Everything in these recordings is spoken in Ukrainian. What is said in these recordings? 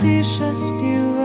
тиша спів.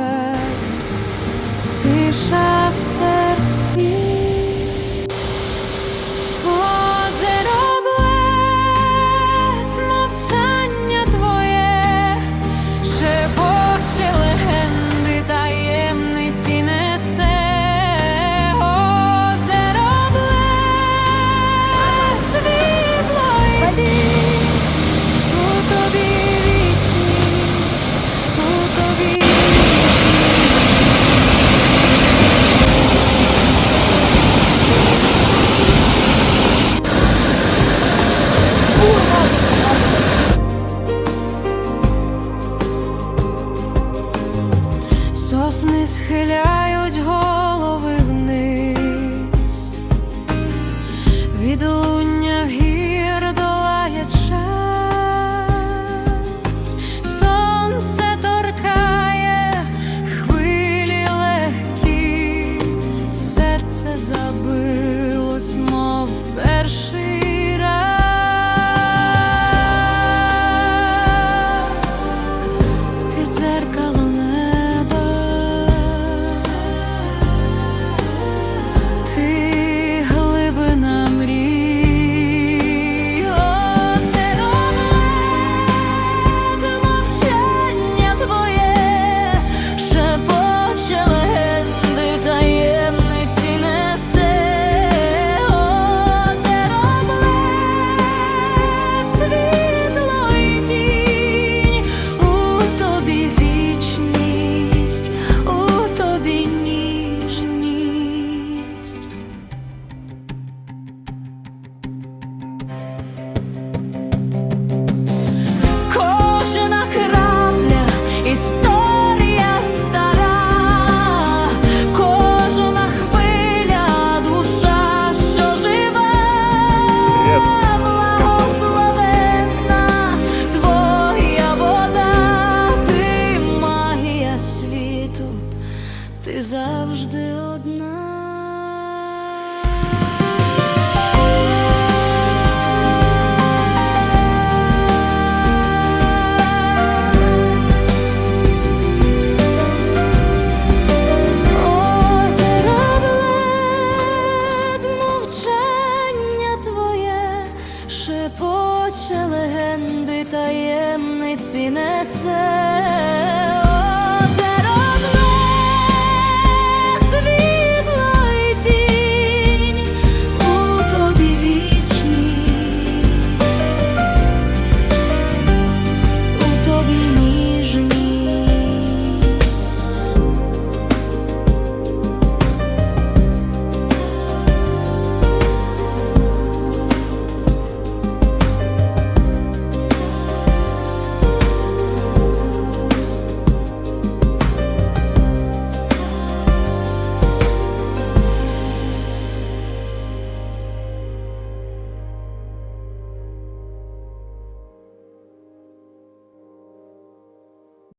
сосни схиляють голови вниз. Від лише легенди таємниці несе.